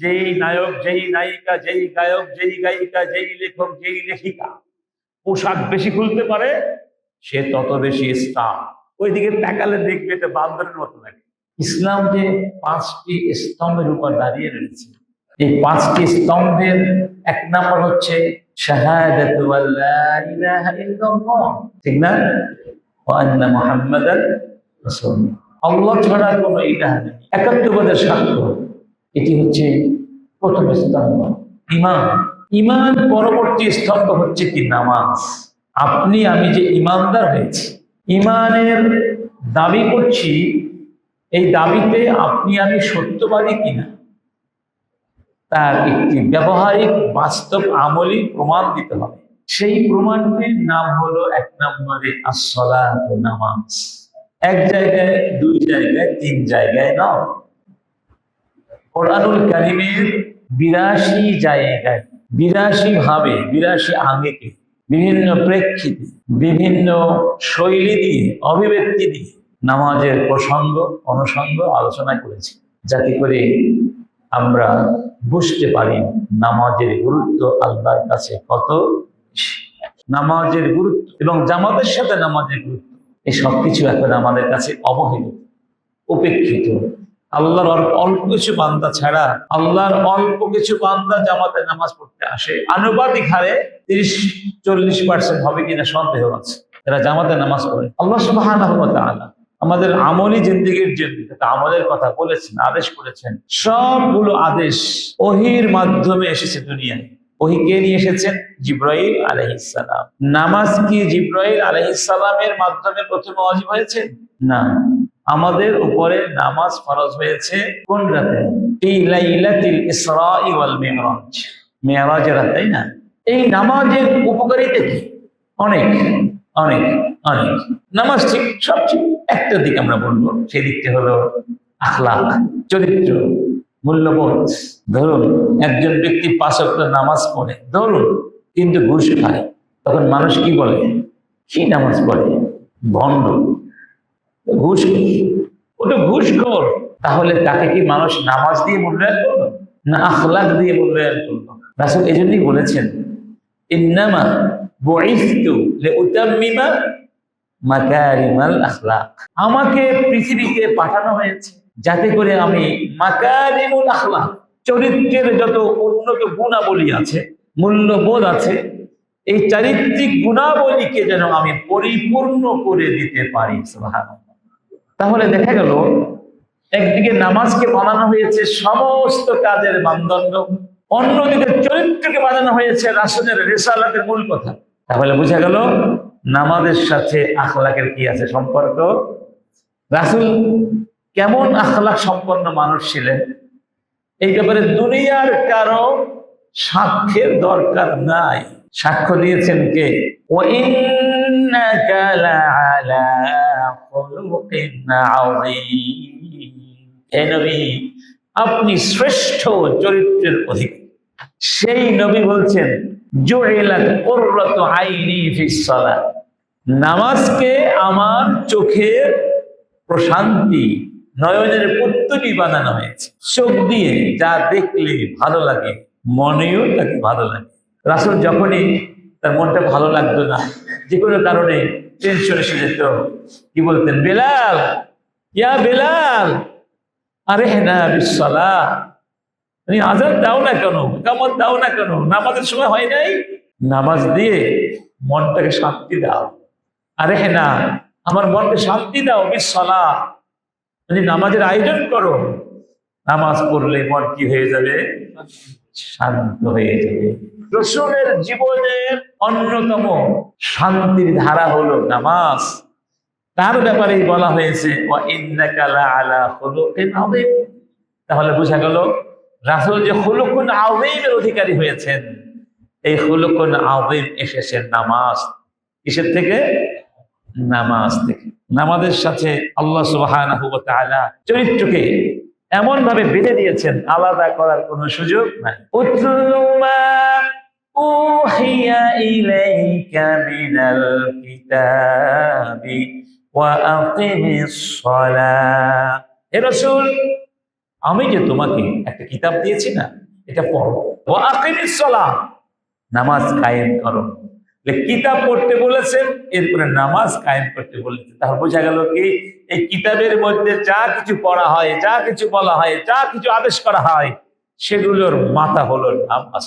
যেই নায়ক, যেই নায়িকা, যেই গায়ক, যেই গায়িকা, যেই লেখক, যেই লেখিকা, পোশাক বেশি খুলতে পারে, সে তত বেশি স্টার ওইদিকে তাকালে দেখবে এটা বান্দরের মতো লাগে। ইসলাম যে পাঁচটি স্তম্ভের উপর দাঁড়িয়ে রয়েছে, এই পাঁচটি স্তম্ভের এক নম্বর হচ্ছে ঠিক না? রাসূলুল্লাহ। আল্লাহ ছাড়া কোনো ইলাহ নেই। একাত্মবাদের সাক্ষ্য, এটি হচ্ছে প্রথম স্তম্ভ ইমান। ইমান পরবর্তী স্তম্ভ হচ্ছে কি? নামাজ। আপনি, আমি যে ইমানদার হয়েছি, ইমানের দাবি করছি, এই দাবিতে আপনি, আমি সত্যবাদী কিনা? তার একটি ব্যবহারিক, বাস্তব আমলি প্রমাণ দিতে হবে। সেই প্রমাণটির নাম হলো এক নম্বরে নামাজ। এক জায়গায়, দুই জায়গায়, তিন জায়গায় নয়। কোরআনুল কারিমের বিরাশি জায়গায়, বিরাশি ভাবে, বিরাশি আঙ্গিকে, বিভিন্ন প্রেক্ষিতে, বিভিন্ন শৈলী দিয়ে, অভিব্যক্তি দিয়ে নামাজের প্রসঙ্গ, অনুসঙ্গ আলোচনা করেছি, যাতে করে আমরা বুঝতে পারি নামাজের গুরুত্ব আল্লাহর কাছে কত নামাজের গুরুত্ব এবং জামাতের সাথে নামাজের গুরুত্ব, এই সবকিছু এখন আমাদের কাছে অবহেলিত উপেক্ষিত। আল্লাহর অল্প কিছু বান্দা ছাড়া আল্লাহর অল্প কিছু বান্দা জামাতে নামাজ পড়তে আসে। আনুপাতিক হারে তিরিশ, চল্লিশ পার্সেন্ট হবে কিনা সন্দেহ আছে। যারা জামাতে নামাজ পড়ে। আল্লাহ সুবহানাহু আমাদের আমলি জিন্দিগির জন্য আমলের কথা বলেছেন, আদেশ করেছেন, সবগুলো আদেশ ওহির মাধ্যমে এসেছে দুনিয়ায়। ওহি কে নিয়ে এসেছেন? জিব্রাইল আলহিসাম নামাজ কি জিব্রাইল আলহিসামের মাধ্যমে প্রথমে অজীব হয়েছে? না। আমাদের উপরে নামাজ ফরজ হয়েছে কোন রাতে? তাই না? এই নামাজের উপকারিতা কি? অনেক অনেক অনেক। নামাজ ঠিক, সব ঠিক। একটা দিক আমরা বলব, সেই দিকটা হলো আখলাক চরিত্র, মূল্যবোধ। ধরুন, একজন ব্যক্তি পাঁচ ওয়াক্ত নামাজ পড়ে, ধরুন, কিন্তু ঘুষ খায়, তখন মানুষ কি বলে? কি নামাজ পড়ে? ভণ্ড। ঘুষ ওটা ঘুষখোর। তাহলে তাকে কি মানুষ নামাজ দিয়ে মূল্যায়ন করল? না আখলাক দিয়ে মূল্যায়ন করল? রাসুল এই জন্যই বলেছেন আমাকে পৃথিবীতে পাঠানো হয়েছে যাতে করে আমি চরিত্রের যত উন্নত গুণাবলী আছে, মূল্যবোধ আছে, এই চারিত্রিক গুণাবলীকে যেন আমি পরিপূর্ণ করে দিতে পারি, সুবহানাল্লাহ। তাহলে দেখা গেল, একদিকে নামাজকে বানানো হয়েছে সমস্ত কাজের মানদণ্ড, অন্যদিকে চরিত্রকে বানানো হয়েছে রাসুলের রেসালাতের মূল কথা। তাহলে বোঝা গেল, নামাজের সাথে আখলাকের কি আছে সম্পর্ক? রাসুল কেমন আখলাক সম্পন্ন মানুষ ছিলেন? এই ব্যাপারে দুনিয়ার কারও সাক্ষ্যের দরকার নাই। সাক্ষ্য দিয়েছেন কে? আপনি শ্রেষ্ঠ চরিত্রের অধিক। সেই নবী বলছেন নামাজকে আমার চোখের প্রশান্তি, নয়নের পুত্তনি বানানো হয়েছে। চোখ দিয়ে যা দেখলে ভালো লাগে, মনেও তাকে ভালো লাগে। রাসুল যখনই তার মনটা ভালো লাগতো না যে কোনো কারণে টেনশন এসে যেত। কি বলতেন? বেলাল, ইয়া বেলাল, আরে না বিশ্বলা তুমি আজাদ দাও না কেন? কামত দাও না কেন? নামাজের সময় হয় নাই? নামাজ দিয়ে মনটাকে শান্তি দাও। আরে না, আমার মনকে শান্তি দাও বিশ্বলা তুমি নামাজের আয়োজন করো। নামাজ পড়লে মন কি হয়ে যাবে? শান্ত হয়ে যাবে। রসুলের জীবনের অন্যতম শান্তির ধারা হলো নামাজ। তার ব্যাপারেই বলা হয়েছে। তাহলে বোঝা গেল, রাসুল যে খুলুকুন আযীমের অধিকারী হয়েছেন, এই খুলুকুন আযীম এসেছেন নামাজ। কিসের থেকে? নামাজ থেকে। নামাজের সাথে আল্লাহ ওয়া চরিত্রকে এমন ভাবে বেঁধে দিয়েছেন, আলাদা করার কোনো সুযোগ নাই। আমি যে তোমাকে একটা কিতাব দিয়েছি না, এটা পড়ো। নামাজ কায়েম করো। কিতাব পড়তে বলেছেন, এরপরে নামাজ কায়েম করতে বলেছেন। তাহলে বোঝা গেল কি? এই কিতাবের মধ্যে যা কিছু পড়া হয়, যা কিছু বলা হয়, যা কিছু আদেশ করা হয়, সেগুলোর মাথা হলো নামাজ।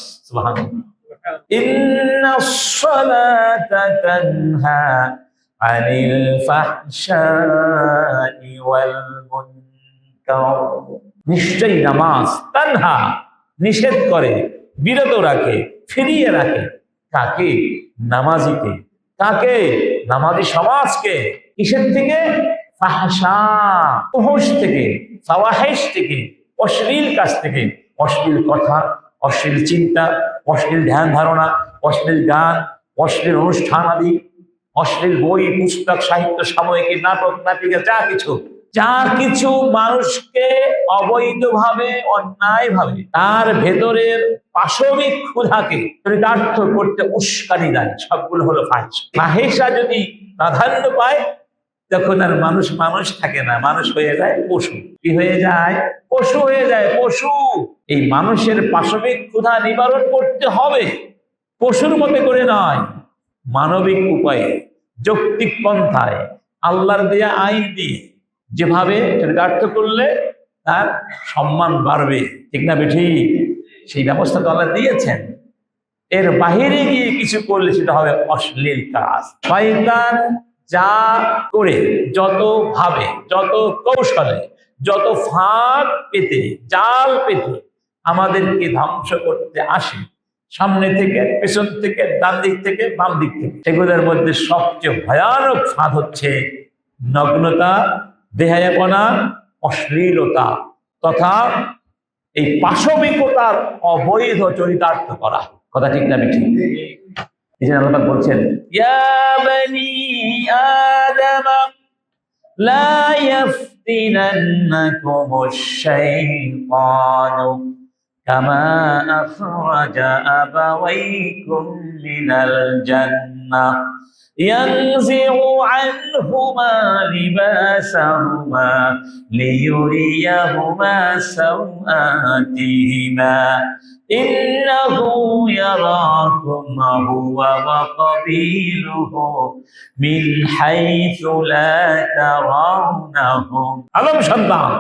নিশ্চয়ই নামাজ তানহা নিষেধ করে, বিরত রাখে, ফিরিয়ে রাখে। কাকে? নামাজিকে। কাকে? নামাজি সমাজকে। কিসের থেকে? থেকে থেকে, অশ্লীল কাজ থেকে। অশ্লীল কথা, অশ্লীল চিন্তা, অশ্লীল ধ্যান ধারণা, অশ্লীল গান, অশ্লীল অনুষ্ঠান আদি, অশ্লীল বই, পুস্তক, সাহিত্য, সাময়িকী, নাটক, নাটিকা, যা কিছু। যা কিছু মানুষকে অবৈধভাবে, অন্যায়ভাবে তার ভেতরের পাশবিক ক্ষুধাকে চরিতার্থ করতে উস্কানি দেয়, সবগুলো হলো ফাহিস ফাহিসা যদি প্রাধান্য পায়, তখন আর মানুষ মানুষ থাকে না, মানুষ হয়ে যায় পশু। কি হয়ে যায়? পশু হয়ে যায়, পশু। এই মানুষের পাশবিক ক্ষুধা নিবারণ করতে হবে। পশুর মতে করে নয়, মানবিক উপায়ে, যৌক্তিক পন্থায়, আল্লাহর দেয়া আইন দিয়ে। যেভাবে চরিতার্থ করলে তার সম্মান বাড়বে। ঠিক না বেঠি? সেই ব্যবস্থা তো দিয়েছেন। এর বাহিরে গিয়ে কিছু করলে সেটা হবে অশ্লীল কাজ। শয়তান যা করে, যত ভাবে, যত কৌশলে, যত ফাঁক পেতে, জাল পেতে আমাদেরকে ধ্বংস করতে আসে। সামনে থেকে, পেছন থেকে, ডান দিক থেকে, বাম দিক থেকে। সেগুলোর মধ্যে সবচেয়ে ভয়ানক ফাঁদ হচ্ছে নগ্নতা দেহায়াপনা অশ্লীলতা তথা এই পাশবিকতার অবৈধ চরিতার্থ করা। কথা ঠিক না ঠিক এই জন্য আল্লাহ বলছেন লা ইয়াফতিনান্নাকুমুশ শাইতানু, কামা আখরাজা আবাওয়াইকুম মিনাল জান্নাহ। ينزع عنهما لباسهما ليريهما سوآتهما إنه يراكم هو وقبيله من حيث لا ترونهم আলম সন্তান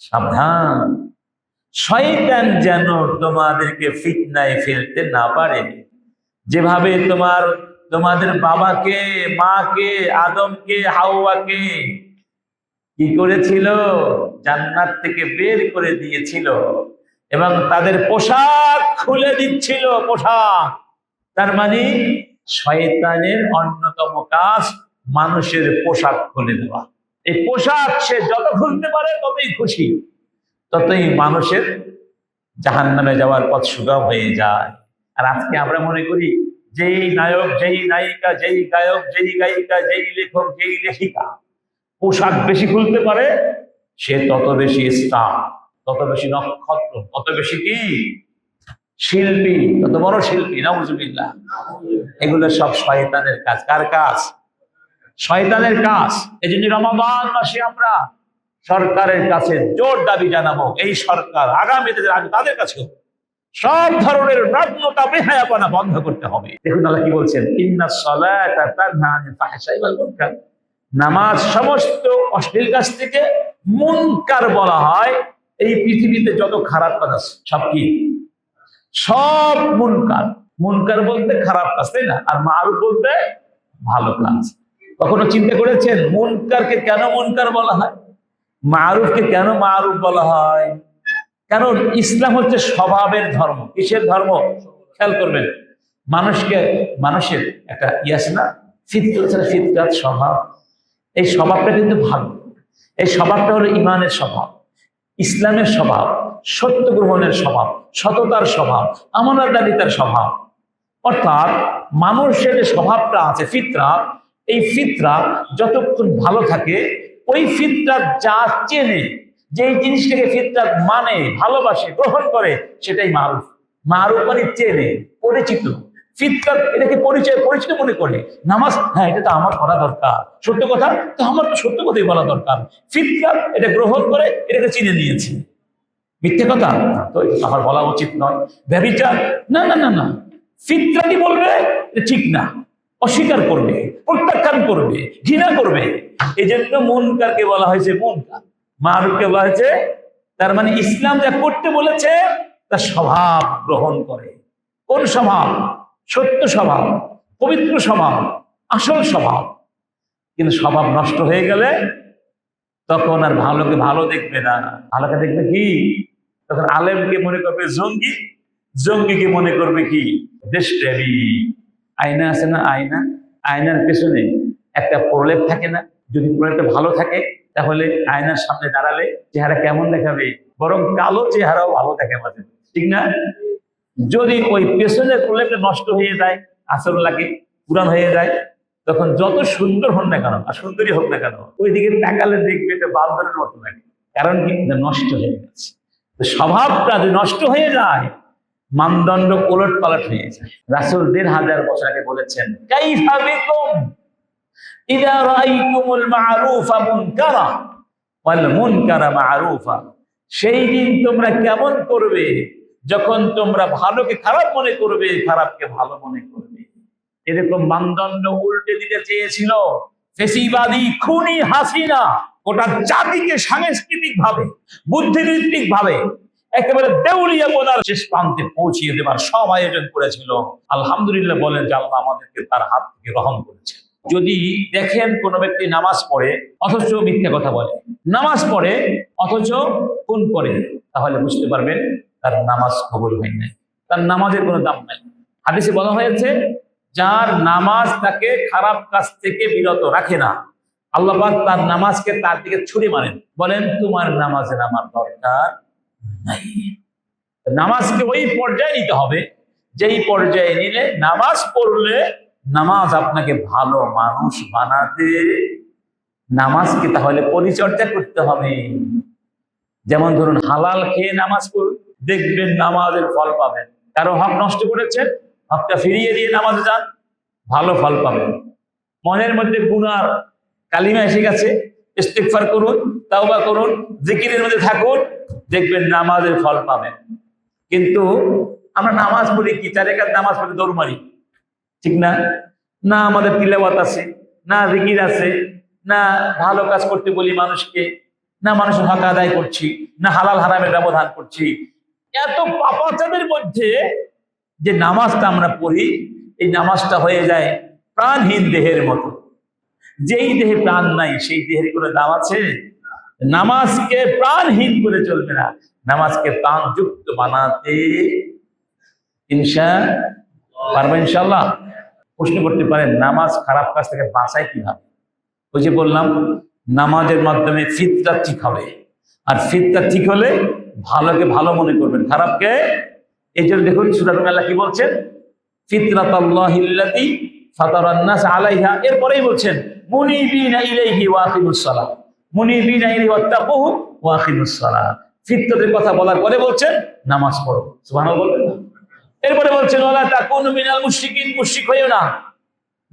সাবধান শয়তান যেন তোমাদেরকে ফিতনায় ফেলতে না পারে যেভাবে তোমার তোমাদের বাবাকে, মাকে, আদমকে, হাওয়াকে কি করেছিল? জান্নাত থেকে বের করে দিয়েছিল এবং তাদের পোশাক খুলে দিচ্ছিল, পোশাক। তার মানে শয়তানের অন্যতম কাজ মানুষের পোশাক খুলে দেওয়া। এই পোশাক সে যত খুলতে পারে ততই খুশি, ততই মানুষের জাহান নামে যাওয়ার পথ সুগম হয়ে যায়। আর আজকে আমরা মনে করি যেই নায়ক, যেই নায়িকা, যেই গায়ক, যেই গায়িকা, যেই লেখক, যেই লেখিকা, পোশাক বেশি খুলতে পারে, সে তত বেশি স্টার তত বেশি নক্ষত্র, তত বেশি কি? শিল্পী, তত বড় শিল্পী, নাউজুবিল্লাহ। এগুলো সব শয়তানের কাজ। কার কাজ? শয়তানের কাজ। এই জন্য রমাবান মাসে আমরা সরকারের কাছে জোর দাবি জানাব, এই সরকার আগামীতে তাদের কাছেও। সব ধরনের নগ্নতা, বেহায়াপনা বন্ধ করতে হবে। দেখুন আল্লাহ কি বলছেন, ইন্না সালাতা তানহা নামাজ সমস্ত অশ্লীল কাজ থেকে মুনকার বলা হয়। এই পৃথিবীতে যত খারাপ কাজ আছে, সব কি? সব মুনকার। মুনকার বলতে খারাপ কাজ, তাই না? আর মারুফ বলতে ভালো কাজ। কখনো চিন্তা করেছেন, মুনকারকে কেন মুনকার বলা হয়? মারুফকে কেন মারুফ বলা হয়? কারণ ইসলাম হচ্ছে স্বভাবের ধর্ম। কিসের ধর্ম? খেয়াল করবেন, মানুষকে, মানুষের একটা ইয়াস না? ফিতরাত ফিতরাত স্বভাব। এই স্বভাবটা কিন্তু ভালো। এই স্বভাবটা হলো ইমানের স্বভাব। ইসলামের স্বভাব, সত্য গ্রহণের স্বভাব, সততার স্বভাব আমানতদারিতার স্বভাব। অর্থাৎ মানুষের যে স্বভাবটা আছে ফিতরা এই ফিতরা যতক্ষণ ভালো থাকে, ওই ফিতরা যা চেনে যেই জিনিসটাকে ফিতরাত মানে ভালোবাসে, গ্রহণ করে, সেটাই মারুফ। মারুফ মানে চেনে, পরিচিত। ফিতরাত এটাকে পরিচয়, পরিচিত মনে করে। নামাজ হ্যাঁ এটা তো আমার করা দরকার। সত্য কথা? তো আমার তো সত্য কথাই বলা দরকার। ফিতরাত এটা গ্রহণ করে, এটাকে চিনে নিয়েছে। মিথ্যে কথা? তো আমার বলা উচিত নয়। ব্যবিচার না না না না। ফিতরাটি বলবে ঠিক না। অস্বীকার করবে, প্রত্যাখ্যান করবে, ঘৃণা করবে। এই জন্য মুনকারকে বলা হয়েছে মুনকার। মারুফকে বলা হয়েছে তার মানে ইসলাম যা করতে বলেছে, তার স্বভাব গ্রহণ করে। কোন স্বভাব? সত্য স্বভাব, পবিত্র স্বভাব, আসল স্বভাব। কিন্তু স্বভাব নষ্ট হয়ে গেলে তখন আর ভালোকে ভালো দেখবে না। ভালোকে দেখবে কি? তখন আলেমকে মনে করবে জঙ্গি, জঙ্গিকে মনে করবে কি? দেশপ্রেমী। আয়না আছে না আয়না? আয়নার পেছনে একটা প্রলেপ থাকে না? যদি প্রলেপটা ভালো থাকে তাহলে আয়নার সামনে দাঁড়ালে চেহারা কেমন দেখাবে? বরং কালো চেহারাও ভালো থাকে মাঝে ঠিক না? যদি ওই পেছনের প্রলেপটা নষ্ট হয়ে যায় আসর লাগে পুরান হয়ে যায়, তখন যত সুন্দর হন না কেন, আর সুন্দরী হোক না কেন ওই দিকে তাকালে দেখবে এটা বান্দরের মতো লাগে। কারণ কি? নষ্ট হয়ে গেছে। স্বভাবটা যদি নষ্ট হয়ে যায়, মানদণ্ড ওলট পালট হয়ে যায়। রাসুল দেড় হাজার বছর আগে বলেছেন বিকুম? রাআইতুমুল মা'রুফা মুনকারা ওয়াল মুনকারা মা'রুফা সেই দিন তোমরা কেমন করবে? যখন তোমরা ভালোকে খারাপ মনে করবে, খারাপকে ভালো মনে করবে। এরকম মানদণ্ড উল্টে দিতে চেয়েছিল। ফেসিবাদী খুনি হাসিনা গোটা জাতিকে সাংস্কৃতিক ভাবে বুদ্ধিবৃত্তিক ভাবে একেবারে দেউলিয়া বোনার শেষ প্রান্তে পৌঁছিয়ে দেবার সব আয়োজন করেছিল। আলহামদুলিল্লাহ বলেন যে আল্লাহ আমাদেরকে তার হাত থেকে গ্রহণ করেছে যদি দেখেন কোনো ব্যক্তি নামাজ পড়ে, অথচ মিথ্যে কথা বলে। নামাজ পড়ে, অথচ কোন করে, তাহলে বুঝতে পারবেন তার নামাজ কবুল হয় নাই। তার নামাজের কোনো দাম নাই। হাদিসে বলা হয়েছে, যার নামাজ তাকে খারাপ কাজ থেকে বিরত রাখে না আল্লাহবাক তার নামাজকে তার দিকে ছুড়ে মারেন। বলেন, তোমার নামাজের আমার দরকার নাই। নামাজকে ওই পর্যায়ে নিতে হবে। যেই পর্যায়ে নিলে নামাজ পড়লে নামাজ আপনাকে ভালো মানুষ বানাতে নামাজকে তাহলে পরিচর্যা করতে হবে। যেমন ধরুন, হালাল খেয়ে নামাজ পড়ুন দেখবেন নামাজের ফল পাবেন। কারও হক নষ্ট করেছেন, হকটা ফিরিয়ে দিয়ে নামাজে যান, ভালো ফল পাবেন। মনের মধ্যে গুনার কালিমা এসে গেছে ইস্তেকফার করুন, তাওবা করুন, জিকিরের মধ্যে থাকুন, দেখবেন নামাজের ফল পাবেন। কিন্তু আমরা নামাজ পড়ি কি? চার একাত নামাজ পড়ে দৌড় মারি। ঠিক না? না আমাদের তিলাওয়াত আছে, না জিকির আছে, না ভালো কাজ করতে বলি মানুষকে, না মানুষের হক আদায় করছি, না হালাল হারামের ব্যবধান করছি। এত পাপাচারের মধ্যে যে নামাজটা আমরা পড়ি, এই নামাজটা হয়ে যায় প্রাণহীন দেহের মতো। যেই দেহে প্রাণ নাই, সেই দেহের কোনো দাম আছে? নামাজকে প্রাণহীন করে চলবে না। নামাজকে প্রাণযুক্ত বানাতে ইনশা পারব ইনশাল্লাহ প্রশ্ন করতে পারেন, নামাজ খারাপ কাজ থেকে বাঁচায় কীভাবে? ওই যে বললাম, নামাজের মাধ্যমে ফিতরা ঠিক হবে। আর ফিতরা ঠিক হলে ভালোকে ভালো মনে করবেন, খারাপকে এই জন্য দেখুন সুরাত আল্লাহ কি বলছেন? ফিতরাতাল্লাহিল্লাতি ফাতারান্নাস আলাইহা। এরপরেই বলছেন, মুনিবিনা ইলাইহি ওয়া আকিমুস সালাহ মুনিবিনা ইলাইহি কথা বলার পরে বলছেন, নামাজ পড়ো। সুবহানাল্লাহ বলবেন না? এরপরে বলছেন, ওয়ালা তাকুনু মিনাল মুশরিকিন, মুশরিক হইও না।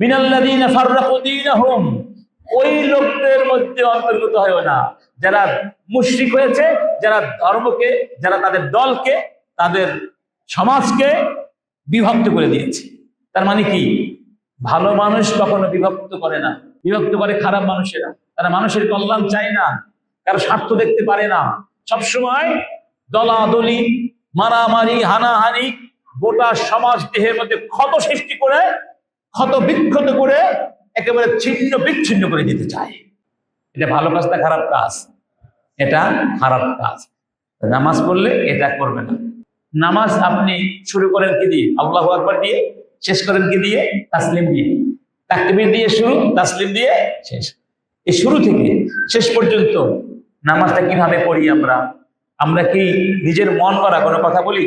মিনাল্লাযীনা ফাররাকু দীনাহুম। ওই লোকদের মধ্যে অন্তর্গত হয়েও না। যারা মুশরিক হয়েছে, যারা ধর্মকে, যারা তাদের দলকে, তাদের সমাজকে বিভক্ত করে দিয়েছে। তার মানে কি? ভালো মানুষ কখনো বিভক্ত করে না। বিভক্ত করে খারাপ মানুষেরা। তারা মানুষের কল্যাণ চায় না। কারও স্বার্থ দেখতে পারে না। সবসময় দলাদলি, মারামারি, হানাহানি গোটা সমাজ দেহের মধ্যে ক্ষত সৃষ্টি করে, ক্ষত বিক্ষত করে একেবারে ছিন্ন বিচ্ছিন্ন করে দিতে চায়। এটা ভালো কাজ না খারাপ কাজ? এটা খারাপ কাজ। নামাজ পড়লে এটা করবে না। নামাজ আপনি শুরু করেন কি দিয়ে? আল্লাহ আকবর দিয়ে, শেষ করেন কি দিয়ে? তাসলিম দিয়ে। তাকবির দিয়ে শুরু, তাসলিম দিয়ে শেষ। এই শুরু থেকে শেষ পর্যন্ত নামাজটা কীভাবে পড়ি আমরা? আমরা কি নিজের মন করা কোনো কথা বলি?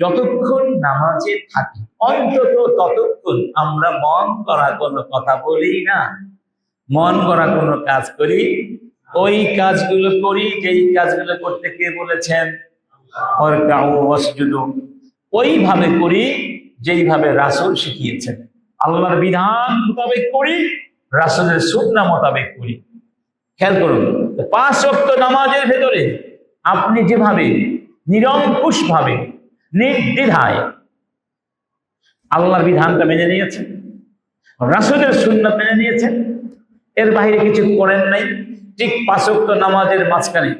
যতক্ষণ নামাজে থাকি, অন্তত ততক্ষণ আমরা মন করা কোনো কথা বলি না। মন করা কোনো কাজ করি? ওই কাজগুলো করি, যেই কাজগুলো করতে কে বলেছেন? ওইভাবে করি, যেইভাবে রাসুল শিখিয়েছেন। আল্লাহর বিধান মোতাবেক করি, রাসুলের সুন্নাহ মোতাবেক করি। খেয়াল করুন, পাঁচ ওয়াক্ত নামাজের ভেতরে আপনি যেভাবে নিরঙ্কুশ ভাবে নির্দ্বিধায় আল্লাহর বিধানটা মেনে নিয়েছেন, রাসুলের সুন্নাত মেনে নিয়েছেন, এর বাহিরে কিছু করেন নাই, ঠিক পাঁচক্ত নামাজের মাঝখানে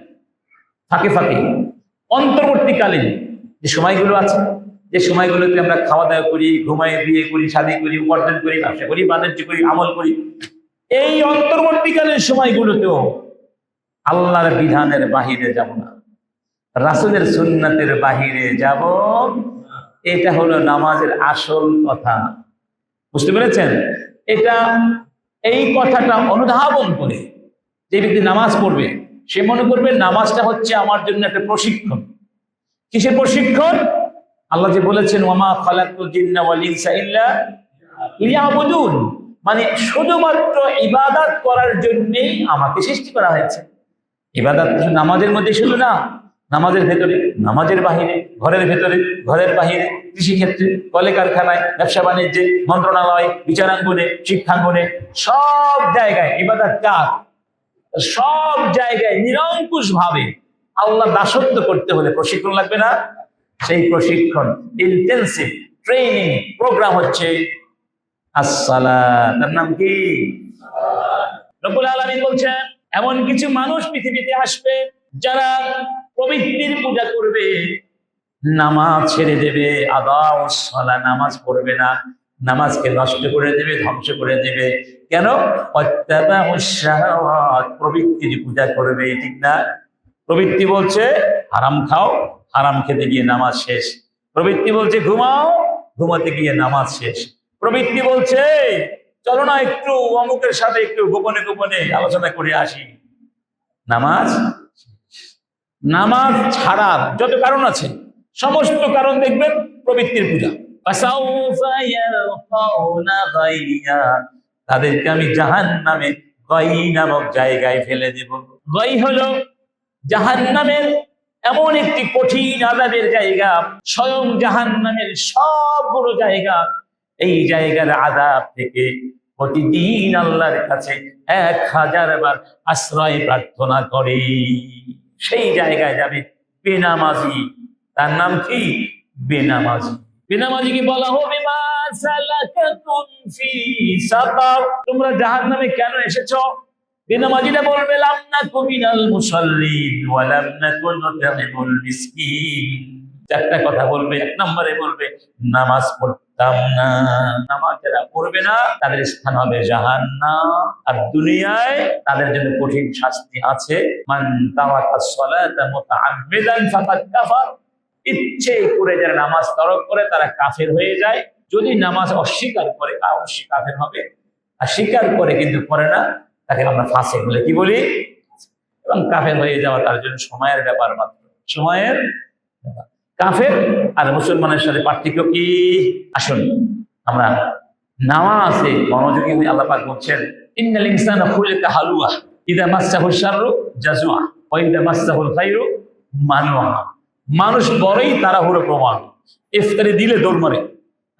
ফাঁকে ফাঁকে অন্তর্বর্তীকালীন যে সময়গুলো আছে, যে সময়গুলোতে আমরা খাওয়া দাওয়া করি, ঘুমাই, বিয়ে করি, শাদি করি, উপার্জন করি, ব্যবসা করি, বাণিজ্য করি, আমল করি, এই অন্তর্বর্তীকালীন সময়গুলোতেও আল্লাহর বিধানের বাহিরে যাব না। রাসুলের সুন্নাতের বাহিরে যাব, এটা হলো নামাজের আসল কথা। বুঝতে পেরেছেন? এটা, এই কথাটা অনুধাবন করে যে ব্যক্তি নামাজ পড়বে, সে মনে করবে নামাজটা হচ্ছে আমার জন্য একটা প্রশিক্ষণ। কিসের প্রশিক্ষণ? আল্লাহ যে বলেছেন ওমা মানে শুধুমাত্র ইবাদত করার জন্যই আমাকে সৃষ্টি করা হয়েছে। ইবাদত নামাজের মধ্যে শুধু না নামাজের ভেতরে, নামাজের বাহিরে, ঘরের ভেতরে, ঘরের বাহিরে, কৃষিক্ষেত্রে, কলে কারখানায়, ব্যবসা বাণিজ্যে, মন্ত্রণালয়, বিচারাঙ্গনে, শিক্ষাঙ্গনে, সব জায়গায়, ইবাদত কার সব জায়গায় নিরঙ্কুশ ভাবে আল্লাহ দাসত্ব করতে হলে প্রশিক্ষণ লাগবে না? সেই প্রশিক্ষণ ইন্টেন্সিভ ট্রেনিং প্রোগ্রাম হচ্ছে আসসালা তার নাম কি? রব্বুল আলামিন বলছেন, এমন কিছু মানুষ পৃথিবীতে আসবে যারা প্রবৃত্তির পূজা করবে, নামাজ ছেড়ে দেবে আদাও সলা নামাজ পড়বে না, নামাজকে নষ্ট করে দেবে, ধ্বংস করে দেবে। কেন? প্রবৃত্তির পূজা করবে, ঠিক না? প্রবৃত্তি বলছে, হারাম খাও, হারাম খেতে গিয়ে নামাজ শেষ। প্রবৃত্তি বলছে, ঘুমাও, ঘুমাতে গিয়ে নামাজ শেষ। প্রবৃত্তি বলছে, চলো না একটু অমুকের সাথে একটু গোপনে গোপনে আলোচনা করে আসি। নামাজ নামাজ ছাড়ার যত কারণ আছে সমস্ত কারণ দেখবেন প্রবৃত্তির পূজা। তাদেরকে আমি জাহান নামে গই নামক জায়গায় ফেলে দেব। গই হলো জাহান নামের এমন একটি কঠিন আজাবের জায়গা স্বয়ং জাহান নামের সবগুলো জায়গা। এই জায়গার আজাব থেকে প্রতিদিন আল্লাহর কাছে এক হাজার বার আশ্রয় প্রার্থনা করে। সেই জায়গায় যাবে বেনামাজি। তার নাম কি? বেনামাজি। বেনামাজিকে বলা হবে, মা সালাকাকুম ফি সাকার। কেন এসেছ? বেনামাজিরা বলবে কথা বলবে, এক নম্বরে বলবে, নামাজ পড়তাম না। নামাজ যারা পড়বে না, তাদের স্থান হবে জাহান্নাম। আর দুনিয়ায় তাদের জন্য কঠিন শাস্তি আছে। মান কাফার। ইচ্ছে করে যারা নামাজ তরক করে, তারা কাফের হয়ে যায়। যদি নামাজ অস্বীকার করে অবশ্যই কাফের হবে। আর স্বীকার করে কিন্তু করে না, তাকে আমরা ফাঁসে বলে কি বলি? এবং কাফের হয়ে যাওয়া তার জন্য সময়ের ব্যাপার মাত্র। সময়ের ব্যাপার। কাফের আর মুসলমানের সাথে পার্থক্য কি? আসুন, আমরা নামাজে মনোযোগী হয়ে আল্লাহ পাক বলছেন, ইন্নাল ইনসানা খুলিকা হালুয়া, ইদা মাসসাহু শাররু জাজুয়া ওয়া ইদা মাসসাহুল খাইরু মানুয়া। মানুষ বড়ই তাড়াহুড়ো প্রমাণ। ইফতারি দিলে দৌড় মারে।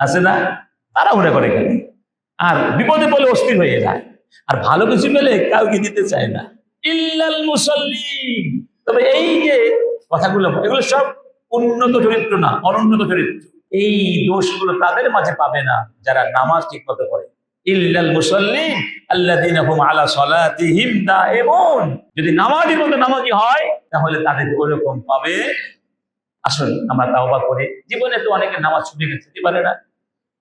আছে না? তাড়াহুড়া করে গেলে আর বিপদে পড়লে অস্থির হয়ে যায়। আর ভালো কিছু পেলে কাউকে দিতে চায় না। ইল্লাল মুসল্লি তবে এই যে কথাগুলো, এগুলো সব উন্নত চরিত্র না, অনুন্নত চরিত্র। এই দোষগুলো তাদের মাঝে পাবে না যারা নামাজ ঠিক মতো করে ইল্লাল আলা যদি মতো নামাজি হয়, তাহলে তাদের পাবে। আসুন, আমরা করি। জীবনে তো অনেকে নামাজ না।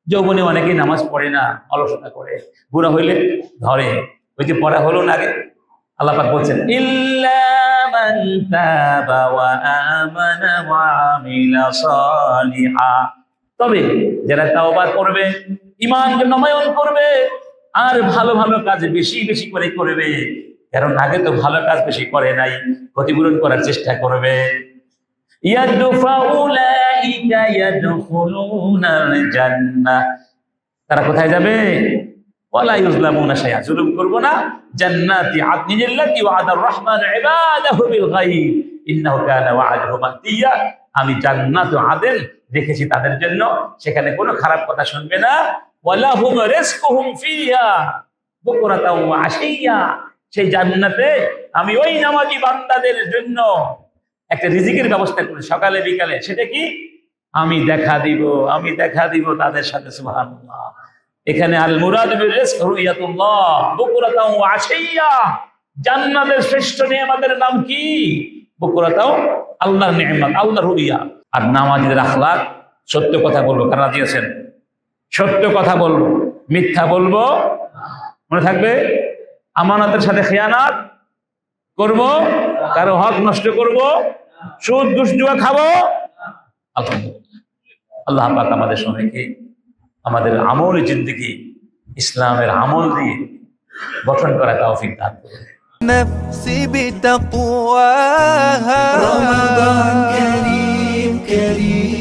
যৌবনে নামাজ পড়ে না, অলসতা করে। বুড়া হইলে ধরে। ওই যে পড়া হলো না আগে? আল্লাহ পাক বলছেন ইল্লা মান তাবা ওয়া আমানা ওয়া আমিলা সালিহা। তবে যারা তাওবা করবে ঈমানকে নমায়ন করবে আর ভালো ভালো কাজ বেশি বেশি করে করবে কারণ আগে তো ভালো কাজ বেশি করে নাই ক্ষতিপূরণ করার চেষ্টা করবে। তারা কোথায় যাবে? আমি জান্নাত ও তাদের জন্য। সেখানে কোনো খারাপ কথা শুনবে না। সেই জান্নাতে আমি ওই নামাজি বান্দাদের জন্য একটা রিজিকের ব্যবস্থা করে সকালে, বিকালে। সেটা কি? আমি দেখা দিব, আমি দেখা দিব তাদের সাথে, সুবহানাল্লাহ। এখানে আল মুরাদ জান্নাতের শ্রেষ্ঠ নিয়ামতের নাম কি? বুকুরাতাও আল্লাহ নিয়ামত আল্লাহ রুইয়া। আর নামাজের আখলাক, সত্য কথা বলব। কারা আছেন? সত্য কথা বলব। মিথ্যা বলব? মনে থাকবে? আমানতের সাথে খেয়ানাত করব? কারও হক নষ্ট করব? সুদ, ঘুষ, জুয়া খাব? আল্লাহ পাক আমাদের সবাইকে আমাদের আমল জিন্দগি ইসলামের আমল দিয়ে গঠন করা তৌফিক দান করুন نفسي بتقواها رمضان كريم كريم